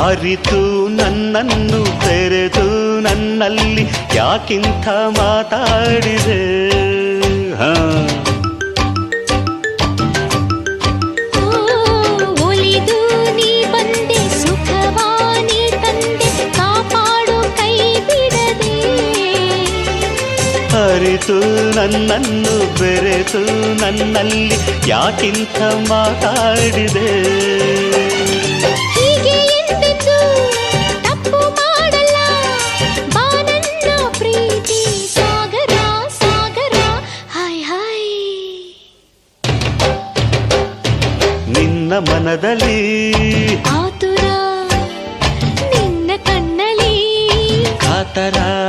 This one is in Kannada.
ಅರಿತು ನನ್ನನ್ನು ತೆರೆದು ನನ್ನಲ್ಲಿ ಯಾಕಿಂತ ಮಾತಾಡಿದೆ? ಹಾ. ಅರಿತು ನನ್ನನ್ನು ಬೆರೆತು ನನ್ನಲ್ಲಿ ಯಾಕಿಂತ ಮಾತಾಡಿದೆ? ನಿನ್ನ ಮನದಲ್ಲಿ. ಆತುರ ನಿನ್ನ ಕಣ್ಣಲ್ಲಿ. ಕಾತರ.